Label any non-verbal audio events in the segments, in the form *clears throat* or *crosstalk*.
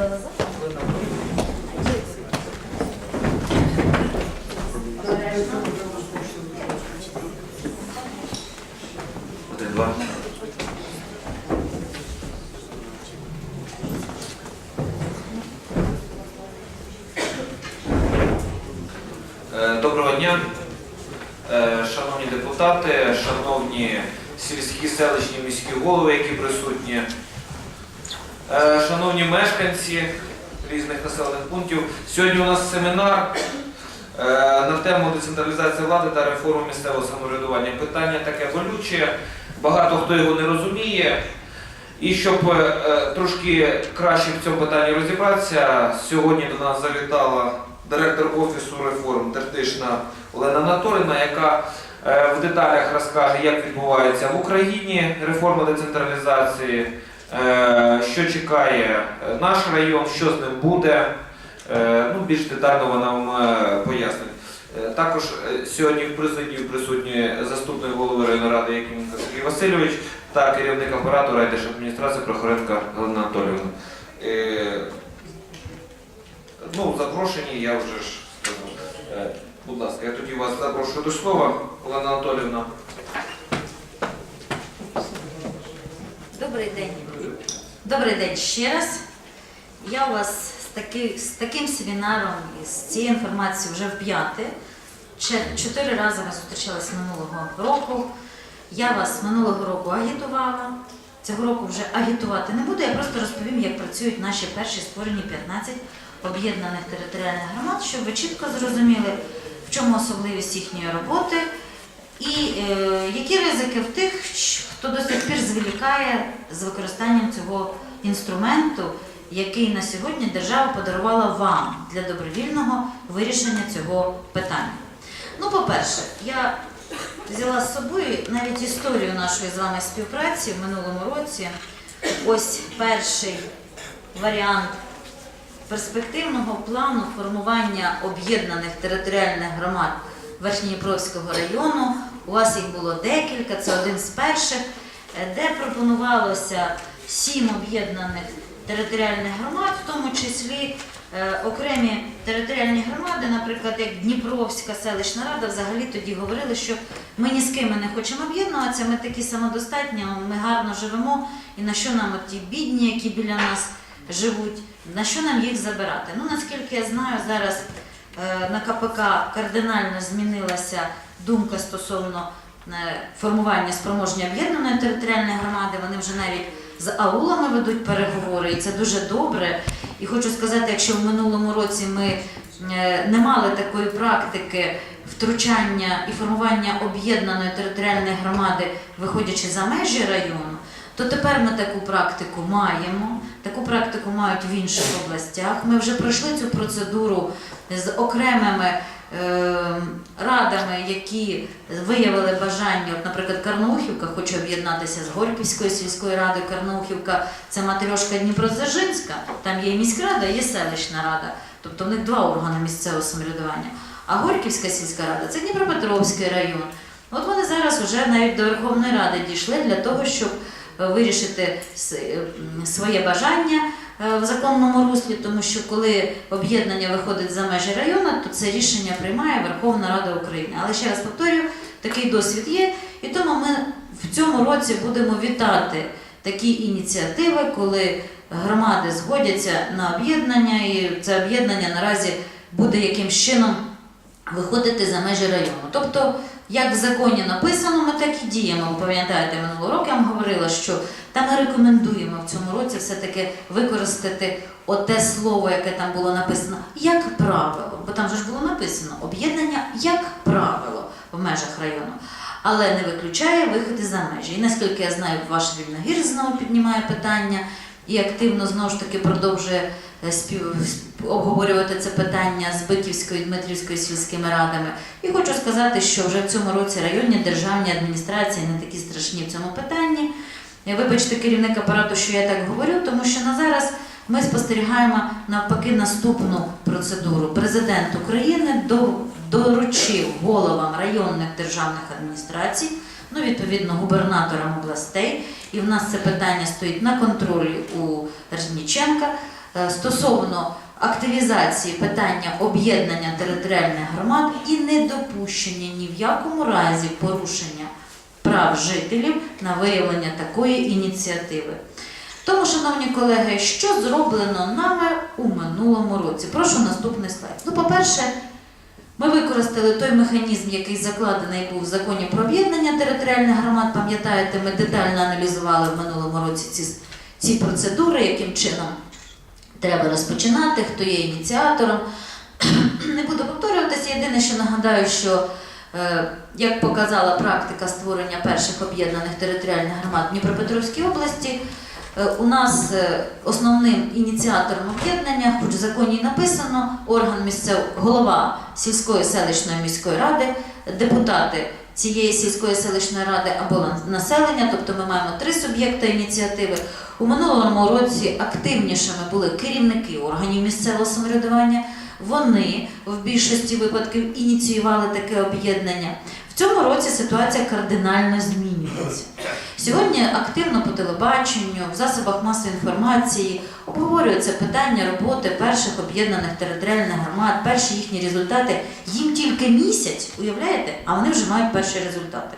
Е, Доброго дня, Е, шановні депутати, шановні сільські селищні міські голови, які присутні, Е, шановні мешканці різних населених пунктів. Сьогодні у нас семінар е, на тему децентралізації влади та реформи місцевого самоврядування. Питання таке болюче, багато хто його не розуміє. І щоб е, е, трошки краще в цьому питанні розібратися, сьогодні до нас завітала директор Офісу реформ Тертишна Олена Анатоліна, яка в деталях розкаже, як відбувається в Україні реформа децентралізації, що чекає е, наш район, що з ним буде. Е, Ну, більш детально вона вам е, пояснить. Е, Також е, сьогодні в президії присутні заступник голови районної ради Якименко Сергій Васильович та керівник апарату райдержадміністрації Прохоренка Галина Анатоліївна. Е, Ну, запрошені, я вже ж. Е, Будь ласка, я тоді вас запрошую до слова, Олена Анатоліївна. Добрий день. Добрий день ще раз. Я у вас з, таки, з таким семінаром і з цією інформацією вже в п'яте. Чотири рази ми зустрічалися минулого року. Я вас минулого року агітувала. Цього року вже агітувати не буду. Я просто розповім, як працюють наші перші створені 15 об'єднаних територіальних громад, щоб ви чітко зрозуміли, в чому особливість їхньої роботи і е, які ризики в тих, хто до сих пір зволікає з використанням цього інструменту, який на сьогодні держава подарувала вам для добровільного вирішення цього питання. Ну, по-перше, я взяла з собою навіть історію нашої з вами співпраці в минулому році. Ось перший варіант перспективного плану формування об'єднаних територіальних громад Верхньодніпровського району. У вас їх було декілька, це один з перших, е, де пропонувалося сім об'єднаних територіальних громад, в тому числі е, окремі територіальні громади, наприклад, як Дніпровська селищна рада, взагалі тоді говорили, що ми ні з ким не хочемо об'єднуватися, ми такі самодостатні, ми гарно живемо, і на що нам ті бідні, які біля нас живуть, на що нам їх забирати? Ну, наскільки я знаю, зараз е, на КПК кардинально змінилася думка стосовно е, формування спроможної об'єднаної територіальної громади. Вони вже навіть з аулами ведуть переговори, і це дуже добре. І хочу сказати, якщо в минулому році ми е, не мали такої практики втручання і формування об'єднаної територіальної громади, виходячи за межі району, то тепер ми таку практику маємо. Таку практику мають в інших областях. Ми вже пройшли цю процедуру з окремими радами, які виявили бажання. От, наприклад, Карнаухівка хоче об'єднатися з Горьківською сільською радою. Карнаухівка це матрьошка Дніпродзержинська, там є міськрада, є селищна рада. Тобто в них два органи місцевого самоврядування. А Горьківська сільська рада це Дніпропетровський район. От вони зараз вже навіть до Верховної Ради дійшли для того, щоб е, вирішити е, своє бажання в законному руслі, тому що коли об'єднання виходить за межі району, то це рішення приймає Верховна Рада України. Але ще раз повторюю, такий досвід є, і тому ми в цьому році будемо вітати такі ініціативи, коли громади згодяться на об'єднання, і це об'єднання наразі буде якимсь чином виходити за межі району. Тобто, як в законі написано, ми так і діємо. Ви пам'ятаєте, минулого року я вам говорила, що та ми рекомендуємо в цьому році все-таки використати оте слово, яке там було написано, як правило. Бо там же ж було написано об'єднання як правило в межах району. Але не виключає виходи за межі. І наскільки я знаю, ваш Вільногір знову піднімає питання і активно знову ж таки продовжує е, спів... обговорювати це питання з Биківською і Дмитрівською сільськими радами. І хочу сказати, що вже в цьому році районні державні адміністрації не такі страшні в цьому питанні. Е, Вибачте, керівник апарату, що я так говорю, тому що на зараз ми спостерігаємо навпаки наступну процедуру. Президент України доручив головам районних державних адміністрацій, ну відповідно губернаторам областей, і в нас це питання стоїть на контролі у Ржніченка, е, стосовно активізації питання об'єднання територіальних громад і недопущення ні в якому разі порушення прав жителів на виявлення такої ініціативи. Тому, шановні колеги, що зроблено нами у минулому році? Прошу наступний слайд. Ну, по-перше, ми використали той механізм, який закладений був в законі про об'єднання територіальних громад. Пам'ятаєте, ми детально аналізували в минулому році ці, ці процедури, яким чином треба розпочинати, хто є ініціатором. *clears throat* Не буду повторюватися. Єдине, що нагадаю, що е, як показала практика створення перших об'єднаних територіальних громад в Дніпропетровській області, у нас е, основним ініціатором об'єднання, хоч в законі написано, орган місцев, голова сільської селищної міської ради, депутати цієї сільської селищної ради або населення, тобто ми маємо три суб'єкти ініціативи. У минулому році активнішими були керівники органів місцевого самоврядування. Вони в більшості випадків ініціювали таке об'єднання. Цьому році ситуація кардинально змінюється. Сьогодні активно по телебаченню, в засобах масової інформації обговорюється питання роботи перших об'єднаних територіальних громад, перші їхні результати. Їм тільки місяць, уявляєте, а вони вже мають перші результати.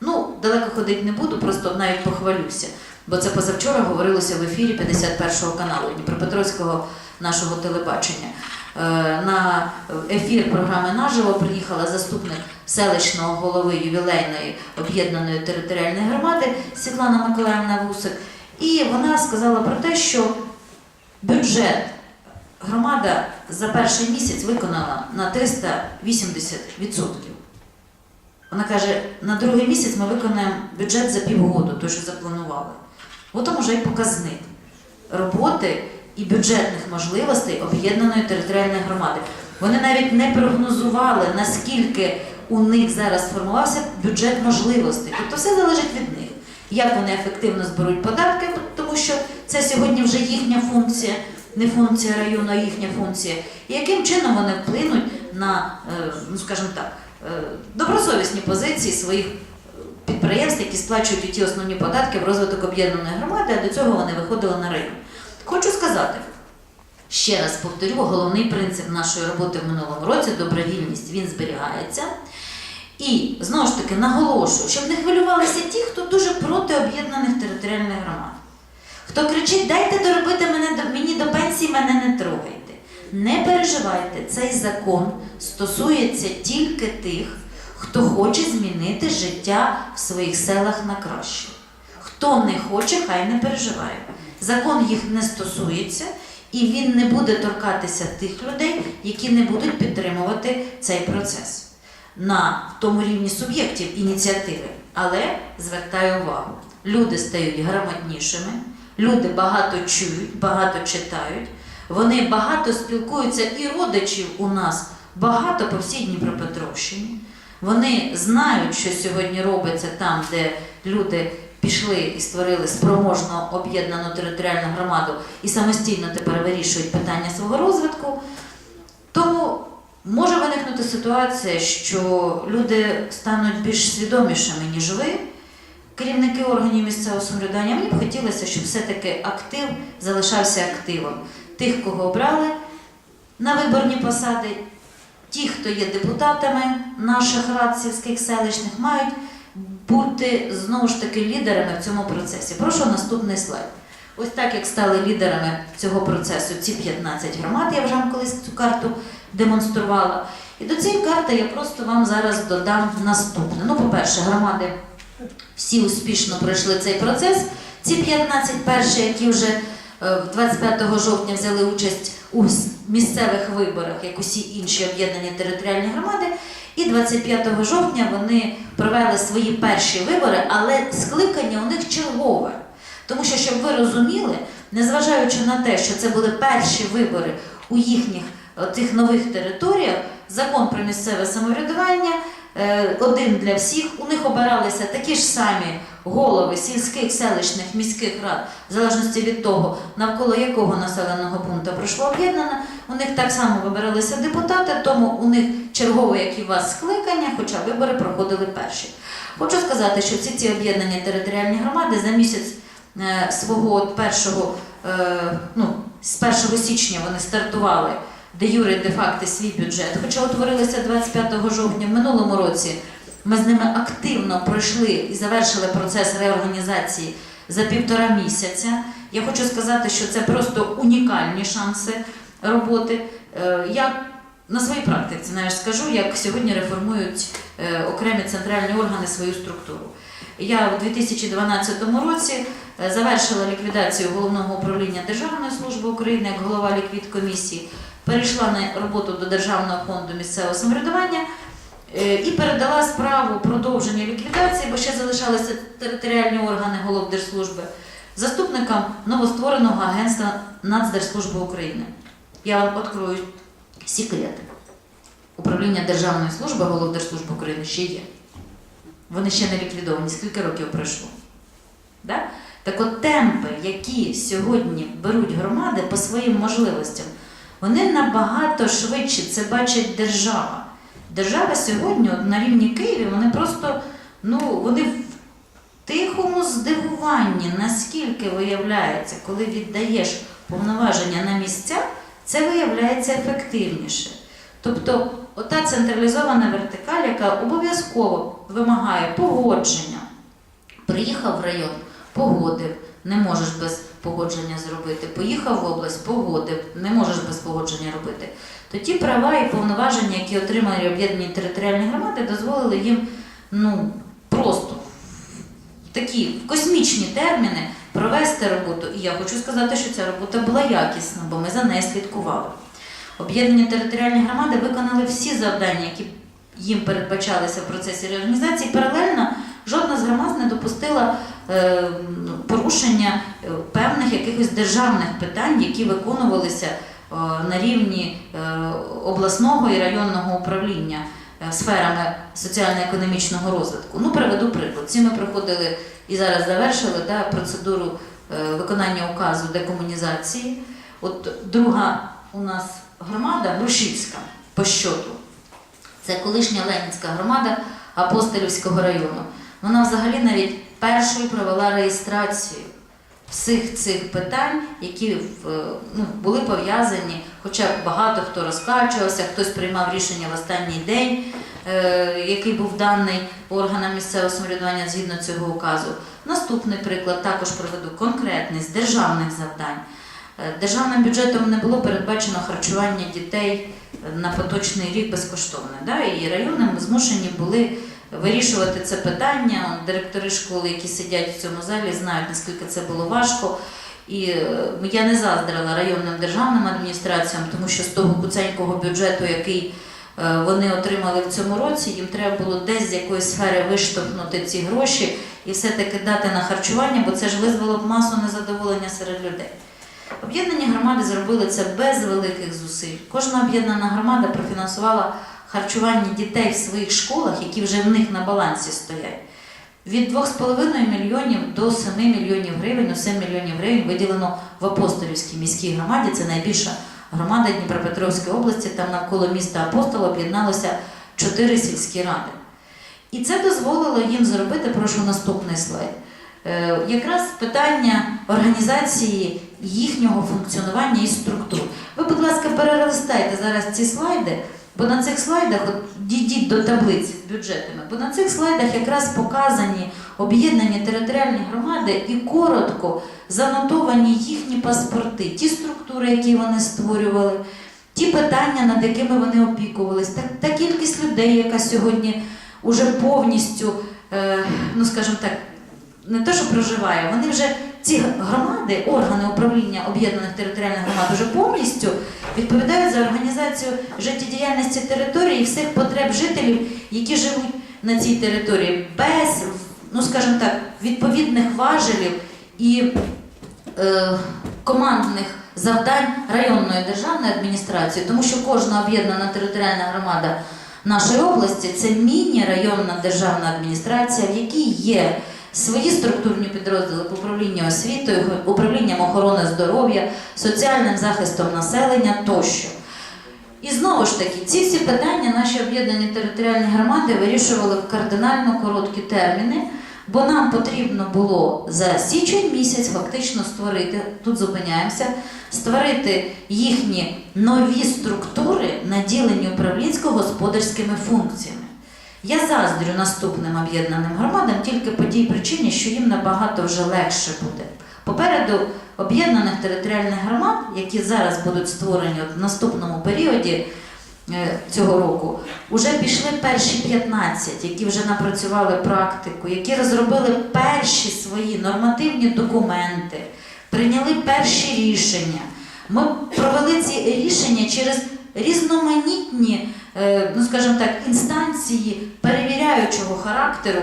Ну, далеко ходити не буду, просто навіть похвалюся. Бо це позавчора говорилося в ефірі 51 каналу Дніпропетровського нашого телебачення. Е, На ефір програми Наживо приїхала заступник селищного голови ювілейної об'єднаної територіальної громади Світлана Миколаївна Вусик. І вона сказала про те, що бюджет громада за перший місяць виконала на 380%. Вона каже, на другий місяць ми виконаємо бюджет за півгоду, той, що запланували. От там уже й показник роботи і бюджетних можливостей об'єднаної територіальної громади. Вони навіть не прогнозували, наскільки у них зараз сформувався бюджет можливостей. Тобто все залежить від них. Як вони ефективно зберуть податки, тому що це сьогодні вже їхня функція, не функція району, а їхня функція. І яким чином вони вплинуть на, е, ну скажімо так, е, добросовісні позиції своїх е, підприємств, які сплачують ті основні податки в розвиток об'єднаної громади, а до цього вони виходили на район. Хочу сказати, ще раз повторю, головний принцип нашої роботи в минулому році добровільність, він зберігається. І знову ж таки наголошую, щоб не хвилювалися ті, хто дуже проти об'єднаних територіальних громад. Хто кричить, дайте доробити мене мені до пенсії, мене не трогайте. Не переживайте, цей закон стосується тільки тих, хто хоче змінити життя в своїх селах на краще. Хто не хоче, хай не переживає. Закон їх не стосується, і він не буде торкатися тих людей, які не будуть підтримувати цей процес на тому рівні суб'єктів ініціативи. Але звертаю увагу, люди стають грамотнішими, люди багато чують, багато читають, вони багато спілкуються, і родичів у нас багато по всій Дніпропетровщині. Вони знають, що сьогодні робиться там, де люди пішли і створили спроможну об'єднану територіальну громаду і самостійно тепер вирішують питання свого розвитку. Тому може виникнути ситуація, що люди стануть більш свідомішими, ніж ви, керівники органів місцевого самоврядування. Мені б хотілося, щоб все-таки актив залишався активом. Тих, кого обрали на виборні посади, ті, хто є депутатами наших рад сільських селищних, мають бути знову ж таки лідерами в цьому процесі. Прошу наступний слайд. Ось так як стали лідерами цього процесу ці 15 громад, я вже вам колись цю карту демонструвала. І до цієї карти я просто вам зараз додам наступне. Ну, по-перше, громади всі успішно пройшли цей процес. Ці 15 перші, які вже е, 25 жовтня взяли участь у місцевих виборах, як усі інші об'єднані територіальні громади. І 25 жовтня вони провели свої перші вибори, але скликання у них чергове. Тому що, щоб ви розуміли, незважаючи на те, що це були перші вибори у їхніх тих цих нових територіях, закон про місцеве самоврядування е, один для всіх. У них обиралися такі ж самі голови сільських, селищних, міських рад, в залежності від того, навколо якого населеного пункту пройшло об'єднане. У них так само вибиралися депутати, тому у них чергове, як і у вас, скликання, хоча вибори проходили перші. Хочу сказати, що всі ці об'єднані територіальні громади за місяць е, свого першого е, ну, з 1 січня вони стартували де юре, де факти свій бюджет, хоча утворилися 25 жовтня в минулому році. Ми з ними активно пройшли і завершили процес реорганізації за півтора місяця. Я хочу сказати, що це просто унікальні шанси роботи. Е, Я на своїй практиці навіть скажу, як сьогодні реформують е, окремі центральні органи свою структуру. Я у 2012 році е, завершила ліквідацію головного управління Державної служби України як голова ліквідкомісії, перейшла на роботу до Державного фонду місцевого самоврядування е, і передала справу продовження ліквідації, бо ще залишалися територіальні органи голов держслужби, заступникам новоствореного агентства Нацдержслужби України. Я вам відкрою секрет. Управління Державної служби голов Держслужби України ще є. Вони ще не ліквідовані. Скільки років пройшло? Так от темпи, які сьогодні беруть громади по своїм можливостям, вони набагато швидше це бачить держава. Держава сьогодні от на рівні Києва, вони просто ну, вони в тихому здивуванні, наскільки виявляється, коли віддаєш повноваження на місця, це виявляється ефективніше. Тобто, ота централізована вертикаль, яка обов'язково вимагає погодження. Приїхав в район, погодив, не можеш без погодження зробити. Поїхав в область, погодив, не можеш без погодження робити. То ті права і повноваження, які отримали об'єднані територіальні громади, дозволили їм ну, просто в такі в космічні терміни провести роботу. І я хочу сказати, що ця робота була якісна, бо ми за нею слідкували. Об'єднані територіальні громади виконали всі завдання, які їм передбачалися в процесі реорганізації. Паралельно жодна з громад не допустила е, порушення е, певних якихось державних питань, які виконувалися е, на рівні обласного і районного управління сферами соціально-економічного розвитку. Ну, приведу приклад. Ці ми проходили і зараз завершили да, процедуру виконання указу декомунізації. От друга у нас громада Грушівська по щоту. Це колишня Ленінська громада Апостолівського району. Вона взагалі навіть першою провела реєстрацію всіх цих питань, які ну, були пов'язані, хоча багато хто розкачувався, хтось приймав рішення в останній день, е, який був даний органам місцевого самоврядування згідно цього указу. Наступний приклад також приведу конкретний з державних завдань. Е, Державним бюджетом не було передбачено харчування дітей на поточний рік безкоштовне. Да? І райони змушені були вирішувати це питання. Директори школи, які сидять в цьому залі, знають, наскільки це було важко. І е, я не заздрила районним державним адміністраціям, тому що з того куценького бюджету, який е, вони отримали в цьому році, їм треба було десь з якоїсь сфери виштовхнути ці гроші і все-таки дати на харчування, бо це ж визвало б масу незадоволення серед людей. Об'єднані громади зробили це без великих зусиль. Кожна об'єднана громада профінансувала харчування дітей в своїх школах, які вже в них на балансі стоять. Від 2,5 мільйонів до 7 мільйонів гривень, ну 7 мільйонів гривень виділено в Апостолівській міській громаді. Це найбільша громада Дніпропетровської області. Там навколо міста Апостол об'єдналося чотири сільські ради. І це дозволило їм зробити, прошу наступний слайд. Е, Якраз питання організації їхнього функціонування і структур. Ви, будь ласка, перелистайте зараз ці слайди, бо на цих слайдах, от дійдіть до таблиць з бюджетами, бо на цих слайдах якраз показані об'єднані територіальні громади і коротко занотовані їхні паспорти, ті структури, які вони створювали, ті питання, над якими вони опікувались, та, та кількість людей, яка сьогодні уже повністю, е, ну скажімо так, не те, що проживає, вони вже ці громади, органи управління об'єднаних територіальних громад вже повністю відповідають за організацію життєдіяльності території і всіх потреб жителів, які живуть на цій території, без, ну скажімо так, відповідних важелів і е, командних завдань районної державної адміністрації, тому що кожна об'єднана територіальна громада нашої області це міні-районна державна адміністрація, в якій є свої структурні підрозділи по управлінню освітою, управлінням охорони здоров'я, соціальним захистом населення тощо. І знову ж таки, ці всі питання наші об'єднані територіальні громади вирішували в кардинально короткі терміни, Бо нам потрібно було за січень місяць фактично створити, тут зупиняємося, створити їхні нові структури, наділені управлінсько-господарськими функціями. Я заздрю наступним об'єднаним громадам тільки по тій причині, що їм набагато вже легше буде. Попереду об'єднаних територіальних громад, які зараз будуть створені в наступному періоді е, цього року, вже пішли перші 15, які вже напрацювали практику, які розробили перші свої нормативні документи, прийняли перші рішення. Ми провели ці рішення через різноманітні, е, ну скажімо так, інстанції перевіряючого характеру,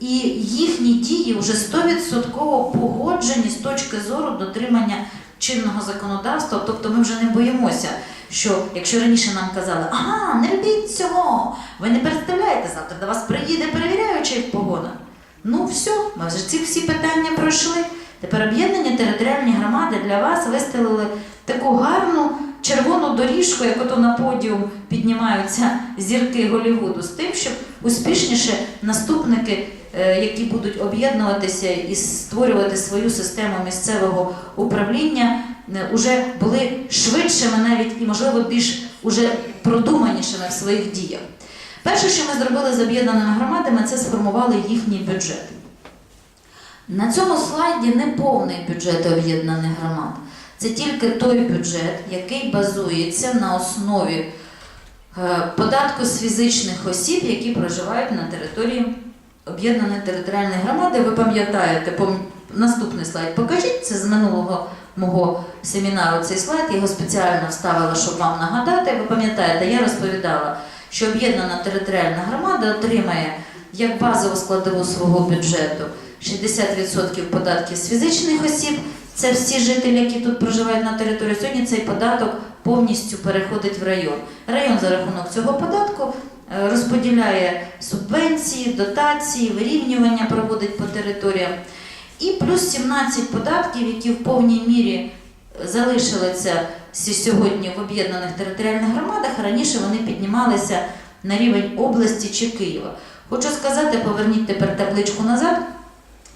і їхні дії вже 100% погоджені з точки зору дотримання чинного законодавства. Тобто ми вже не боїмося, що якщо раніше нам казали, ага, не робіть цього, ви не представляєте, завтра до вас приїде перевіряючий в погонах. Ну все, ми вже ці всі питання пройшли. Тепер об'єднані територіальні громади для вас виставили таку гарну червону доріжку, як ото на подіум піднімаються зірки Голлівуду, з тим, щоб успішніше наступники, е, які будуть об'єднуватися і створювати свою систему місцевого управління, е, уже були швидшими навіть і, можливо, більш уже продуманішими в своїх діях. Перше, що ми зробили з об'єднаними громадами, це сформували їхній бюджет. На цьому слайді не повний бюджет об'єднаних громад. Це тільки той бюджет, який базується на основі е, податку з фізичних осіб, які проживають на території об'єднаної територіальної громади. Ви пам'ятаєте, наступний слайд покажіть, це з минулого мого семінару цей слайд, його спеціально вставила, щоб вам нагадати. Ви пам'ятаєте, я розповідала, що об'єднана територіальна громада отримає як базову складову свого бюджету 60% податків з фізичних осіб. Це всі жителі, які тут проживають на території. Сьогодні цей податок повністю переходить в район. Район за рахунок цього податку е, розподіляє субвенції, дотації, вирівнювання проводить по територіям. І плюс 17 податків, які в повній мірі залишилися сьогодні в об'єднаних територіальних громадах. Раніше вони піднімалися на рівень області чи Києва. Хочу сказати, поверніть тепер табличку назад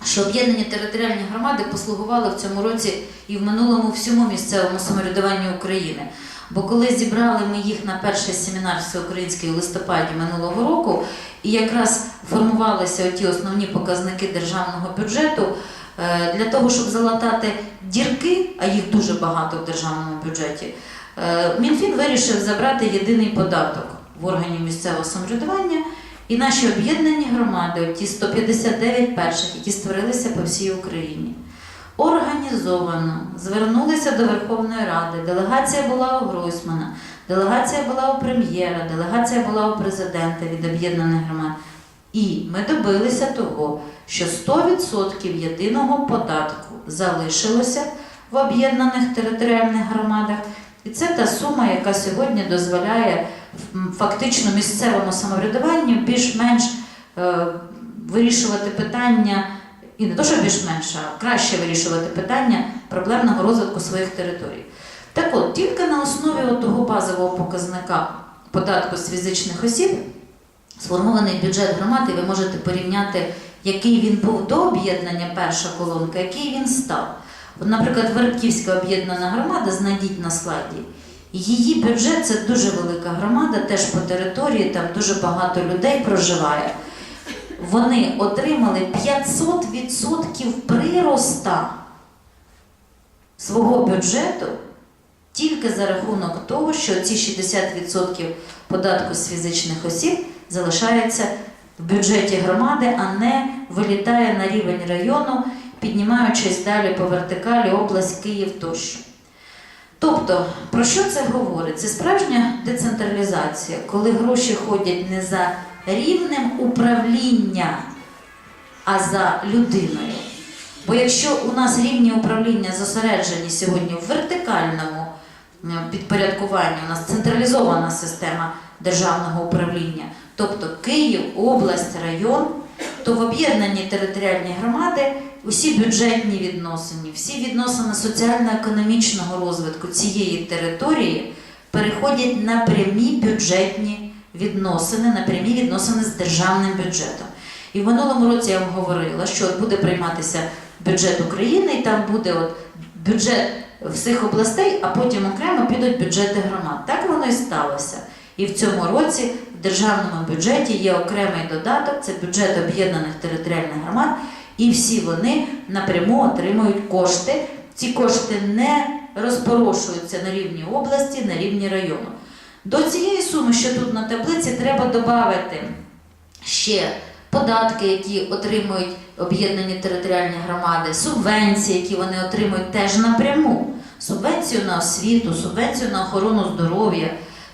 що об'єднані територіальні громади послугували в цьому році і в минулому всьому місцевому самоврядуванню України. Бо коли зібрали ми їх на перший семінар всеукраїнський у листопаді минулого року, і якраз формувалися ті основні показники державного бюджету, е, для того, щоб залатати дірки, а їх дуже багато в державному бюджеті, е, Мінфін вирішив забрати єдиний податок в органів місцевого самоврядування. І наші об'єднані громади, ті 159 перших, які створилися по всій Україні, організовано звернулися до Верховної Ради. Делегація була у Гройсмана, делегація була у прем'єра, делегація була у президента від об'єднаних громад. І ми добилися того, що 100% єдиного податку залишилося в об'єднаних територіальних громадах. І це та сума, яка сьогодні дозволяє фактично місцевому самоврядуванню більш-менш е, вирішувати питання, і не то, що більш-менш, а краще вирішувати питання проблемного розвитку своїх територій. Так от, тільки на основі того базового показника податку з фізичних осіб сформований бюджет громади, ви можете порівняти, який він був до об'єднання перша колонка, який він став. От, наприклад, Вербківська об'єднана громада, знайдіть на слайді. Її бюджет це дуже велика громада, теж по території, там дуже багато людей проживає. Вони отримали 500% прироста свого бюджету тільки за рахунок того, що ці 60% податку з фізичних осіб залишається в бюджеті громади, а не вилітає на рівень району, піднімаючись далі по вертикалі, область, Київ тощо. Тобто, про що це говорить? Це справжня децентралізація, коли гроші ходять не за рівнем управління, а за людиною. Бо якщо у нас рівні управління зосереджені сьогодні в вертикальному підпорядкуванні, у нас централізована система державного управління, тобто Київ, область, район, то в об'єднаній територіальній громади усі бюджетні відносини, всі відносини соціально-економічного розвитку цієї території переходять на прямі бюджетні відносини, на прямі відносини з державним бюджетом. І в минулому році я вам говорила, що от буде прийматися бюджет України, і там буде от бюджет всіх областей, а потім окремо підуть бюджети громад. Так воно і сталося. І в цьому році державному бюджеті є окремий додаток, це бюджет об'єднаних територіальних громад, і всі вони напряму отримують кошти. Ці кошти не розпорошуються на рівні області, на рівні району. До цієї суми, що тут на таблиці, треба додати ще податки, які отримують об'єднані територіальні громади, субвенції, які вони отримують теж напряму. Субвенцію на освіту, субвенцію на охорону здоров'я,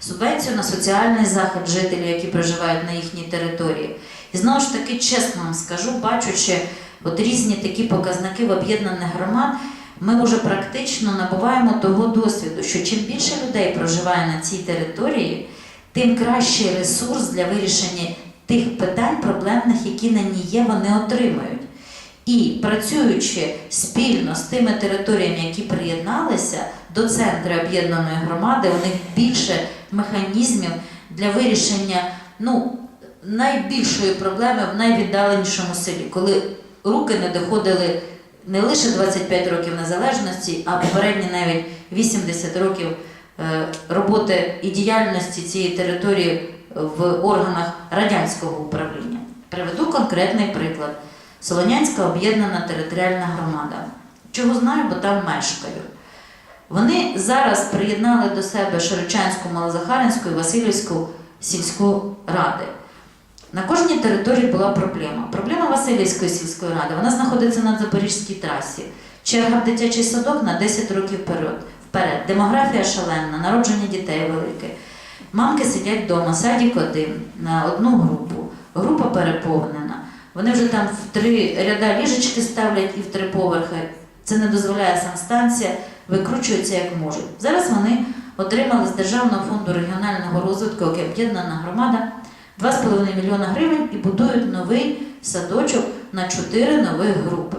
субвенцію на соціальний захист жителів, які проживають на їхній території. І знову ж таки, чесно вам скажу, бачучи от різні такі показники в об'єднаних громад, ми вже практично набуваємо того досвіду, що чим більше людей проживає на цій території, тим кращий ресурс для вирішення тих питань проблемних, які на ній є, вони отримають. І працюючи спільно з тими територіями, які приєдналися до центру об'єднаної громади, у них більше механізмів для вирішення ну, найбільшої проблеми в найвіддаленішому селі, коли руки не доходили не лише 25 років незалежності, а попередні навіть 80 років е, роботи і діяльності цієї території в органах радянського управління. Приведу конкретний приклад. Солонянська об'єднана територіальна громада. Чого знаю, бо там мешкаю. Вони зараз приєднали до себе Широчанську, Малозахаринську і Васильівську сільську ради. На кожній території була проблема. Проблема Васильівської сільської ради вона знаходиться на Запорізькій трасі. Черга в дитячий садок на 10 років вперед. Демографія шаленна, народження дітей велике. Мамки сидять вдома, садик один на одну групу. Група переповнена. Вони вже там в три ряда ліжечки ставлять і в три поверхи. Це не дозволяє санстанція, викручуються як можуть. Зараз вони отримали з Державного фонду регіонального розвитку, як об'єднана громада, 2,5 мільйона гривень і будують новий садочок на 4 нових групи,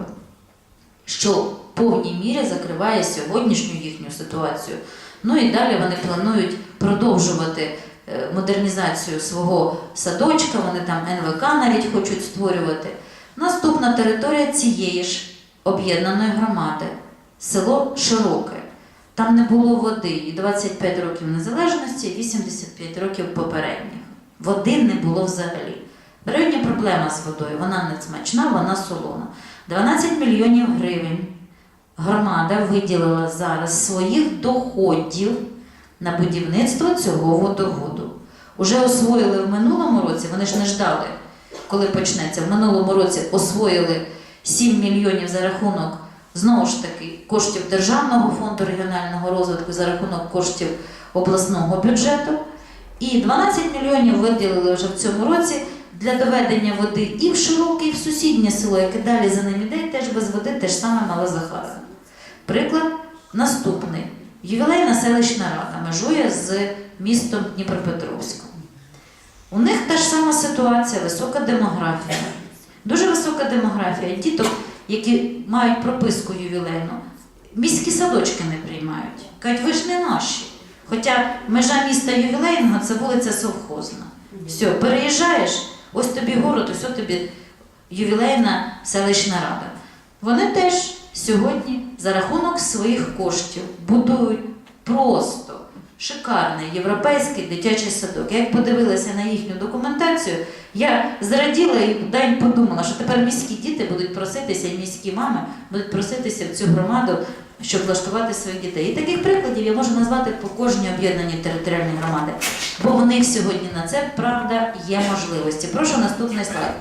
що в повній мірі закриває сьогоднішню їхню ситуацію. Ну і далі вони планують продовжувати е, модернізацію свого садочка, вони там НВК навіть хочуть створювати. Наступна територія цієї ж об'єднаної громади село Широке. Там не було води і 25 років незалежності, і 85 років попередніх. Води не було взагалі. Районі проблема з водою. Вона не смачна, вона солона. 12 мільйонів гривень громада виділила зараз своїх доходів на будівництво цього водоводу. Уже освоїли в минулому році, вони ж не ждали, коли почнеться. В минулому році освоїли 7 мільйонів за рахунок знову ж таки коштів Державного фонду регіонального розвитку, за рахунок коштів обласного бюджету. І 12 мільйонів виділили вже в цьому році для доведення води і в широке, і в сусіднє село, яке далі за ним іде, теж без води, те ж саме Мала Захара. Приклад наступний. Ювілейна селищна рада межує з містом Дніпропетровськом. У них та ж сама ситуація, висока демографія. Дуже висока демографія. Діток, які мають прописку ювілейну, міські садочки не приймають. Кажуть, ви ж не наші. Хоча межа міста ювілейного це вулиця Совхозна. Все, переїжджаєш, ось тобі город, ось тобі ювілейна селищна рада. Вони теж сьогодні за рахунок своїх коштів будують просто шикарний європейський дитячий садок. Я як подивилася на їхню документацію, я зраділа і день подумала, що тепер міські діти будуть проситися, і міські мами будуть проситися в цю громаду, щоб влаштувати своїх дітей. І таких прикладів я можу назвати по кожній об'єднаній територіальній громади, бо в них сьогодні на це правда є можливості. Прошу наступний слайд.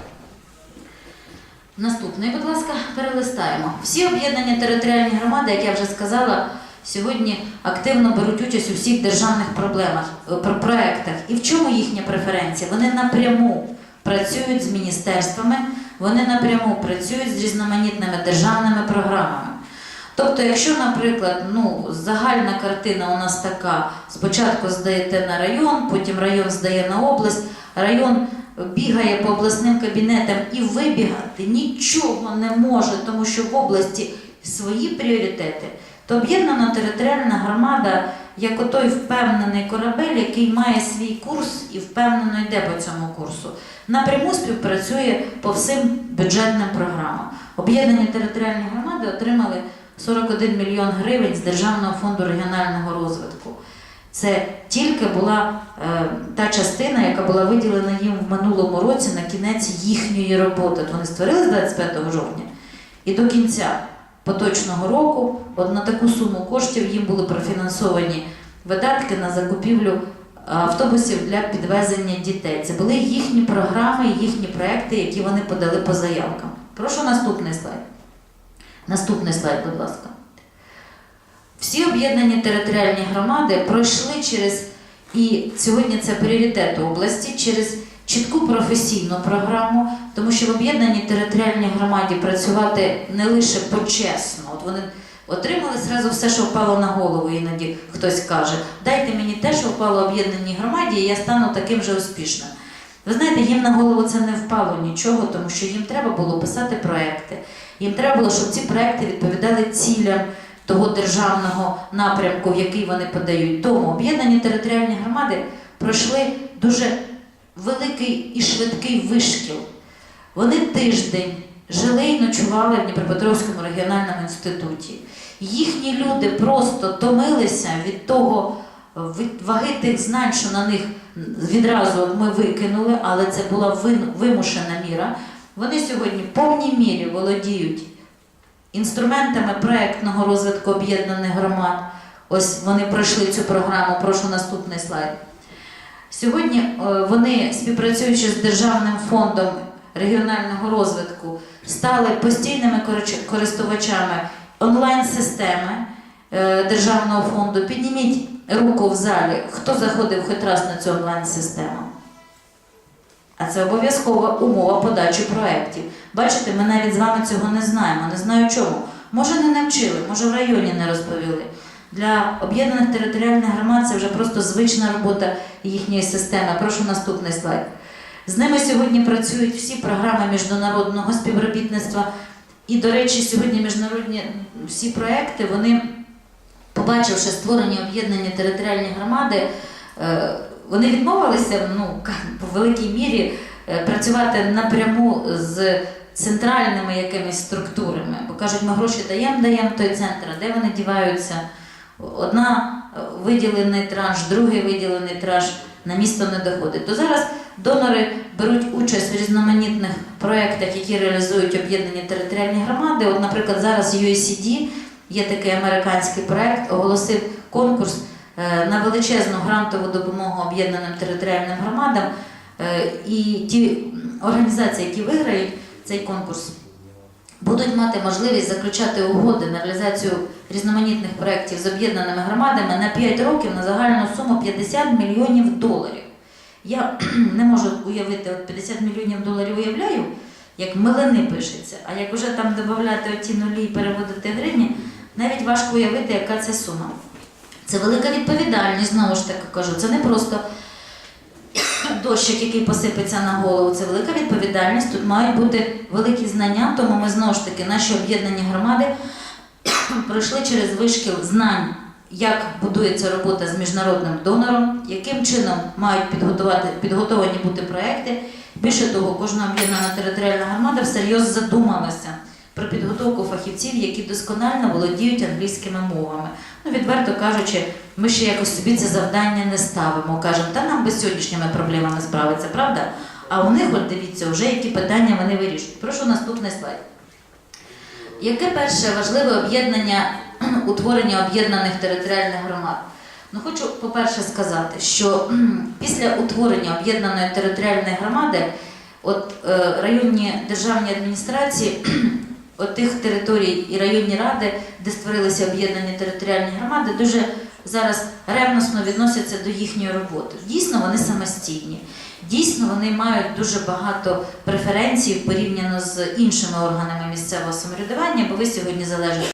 Наступний, будь ласка, перелистаємо. Всі об'єднані територіальні громади, як я вже сказала, сьогодні активно беруть участь у всіх державних проблемах, е, про- проектах. І в чому їхня преференція? Вони напряму працюють з міністерствами, вони напряму працюють з різноманітними державними програмами. Тобто, якщо, наприклад, ну, загальна картина у нас така: спочатку здаєте на район, потім район здає на область, район бігає по обласним кабінетам і вибігати нічого не може, тому що в області свої пріоритети, то об'єднана територіальна громада як отой впевнений корабель, який має свій курс і впевнено йде по цьому курсу. Напряму співпрацює по всім бюджетним програмам. Об'єднані територіальні громади отримали 41 мільйон гривень з Державного фонду регіонального розвитку. Це тільки була е, та частина, яка була виділена їм в минулому році на кінець їхньої роботи. От вони створили 25 жовтня, і до кінця поточного року от на таку суму коштів їм були профінансовані видатки на закупівлю автобусів для підвезення дітей. Це були їхні програми, їхні проекти, які вони подали по заявкам. Прошу наступний слайд. Наступний слайд, будь ласка. Всі об'єднані територіальні громади пройшли через, і сьогодні це пріоритет області, через чітку професійну програму, тому що в об'єднаній територіальній громаді працювати не лише почесно. От вони отримали зразу все, що впало на голову, іноді хтось каже, дайте мені те, що впало об'єднаній громаді, і я стану таким же успішним. Ви знаєте, їм на голову це не впало нічого, тому що їм треба було писати проекти. Їм треба було, щоб ці проекти відповідали цілям того державного напрямку, в який вони подають. Тому об'єднані територіальні громади пройшли дуже великий і швидкий вишкіл. Вони тиждень жили і ночували в Дніпропетровському регіональному інституті. Їхні люди просто томилися від того від ваги тих знань, що на них відразу ми викинули, але це була вимушена міра. Вони сьогодні в повній мірі володіють інструментами проектного розвитку об'єднаних громад. Ось вони пройшли цю програму. Прошу наступний слайд. Сьогодні е, вони, співпрацюючи з Державним фондом регіонального розвитку, стали постійними користувачами онлайн-системи е, Державного фонду. Підніміть руку в залі, хто заходив хоч раз на цю онлайн-систему. А це обов'язкова умова подачі проєктів. Бачите, ми навіть з вами цього не знаємо. Не знаю чому. Може, не навчили, може в районі не розповіли. Для об'єднаних територіальних громад це вже просто звична робота їхньої системи. Прошу наступний слайд. З ними сьогодні працюють всі програми міжнародного співробітництва. І, до речі, сьогодні міжнародні всі проекти, вони, побачивши створені об'єднані територіальні громади, е, вони відмовилися ну, по великій мірі е, працювати напряму з центральними якимись структурами. Бо кажуть, ми гроші даємо, даємо той центр, а де вони діваються? Одна е, виділений транш, другий виділений транш на місто не доходить. То зараз донори беруть участь в різноманітних проєктах, які реалізують об'єднані територіальні громади. От, наприклад, зараз USAID, є такий американський проєкт, оголосив конкурс е, на величезну грантову допомогу об'єднаним територіальним громадам. Е, І ті організації, які виграють цей конкурс, будуть мати можливість заключати угоди на реалізацію різноманітних проєктів з об'єднаними громадами на 5 років на загальну суму 50 мільйонів доларів. Я *clears throat* не можу уявити, от 50 мільйонів доларів уявляю, як милини пишеться, а як вже там додати оті нулі і переводити гривні, навіть важко уявити, яка це сума. Це велика відповідальність, знову ж таки кажу. Це не просто дощик, який посипеться на голову. Це велика відповідальність. Тут мають бути великі знання, тому ми знову ж таки наші об'єднані громади *coughs* пройшли через вишкіл знань, як будується робота з міжнародним донором, яким чином мають підготувати, підготовані бути проекти. Більше того, кожна об'єднана територіальна громада всерйоз задумалася про підготовку фахівців, які досконально володіють англійськими мовами. Ну, відверто кажучи, ми ще якось собі це завдання не ставимо. Кажемо, та нам без сьогоднішніми проблемами справиться, правда? А у них, от дивіться, вже які питання вони вирішують. Прошу наступний слайд. Яке перше важливе об'єднання *clears throat* утворення об'єднаних територіальних громад? Ну, хочу, по-перше, сказати, що після утворення об'єднаної територіальної громади, от е, районні державні адміністрації, *clears throat* кхм, от тих територій і районні ради, де створилися об'єднані територіальні громади, дуже зараз ревносно відносяться до їхньої роботи. Дійсно, вони самостійні. Дійсно, вони мають дуже багато преференцій порівняно з іншими органами місцевого самоврядування, бо ви сьогодні залежите